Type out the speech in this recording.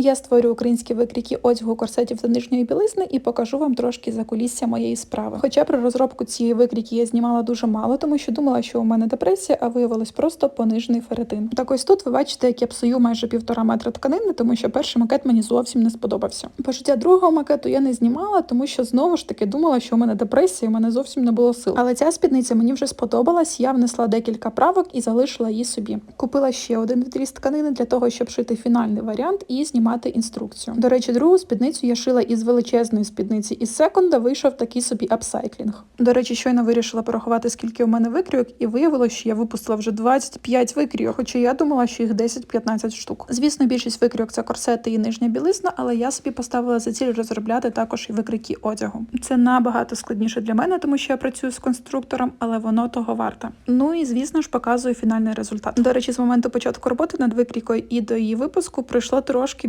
Я створю українські викрійки одягу, корсетів та нижньої білизни і покажу вам трошки за кулісся моєї справи. Хоча про розробку цієї викрійки я знімала дуже мало, тому що думала, що у мене депресія, а виявилось просто понижений ферритин. Так ось тут ви бачите, як я псую майже півтора метра тканини, тому що перший макет мені зовсім не сподобався. Пошиття другого макету я не знімала, тому що знову ж таки думала, що у мене депресія, у мене зовсім не було сил. Але ця спідниця мені вже сподобалась. Я внесла декілька правок і залишила її собі. Купила ще один відріз тканини для того, щоб шити фінальний варіант і знімати інструкцію. До речі, другу спідницю я шила із величезної спідниці. Із секонда вийшов такий собі апсайклінг. До речі, щойно вирішила порахувати, скільки у мене викрійок, і виявилося, що я випустила вже 25 викрійок, хоча я думала, що їх 10-15 штук. Звісно, більшість викрійок це корсети і нижня білизна, але я собі поставила за ціль розробляти також і викрійки одягу. Це набагато складніше для мене, тому що я працюю з конструктором, але воно того варте. Ну і звісно ж показую фінальний результат. До речі, з моменту початку роботи над викрійкою і до її випуску пройшло трошки більше.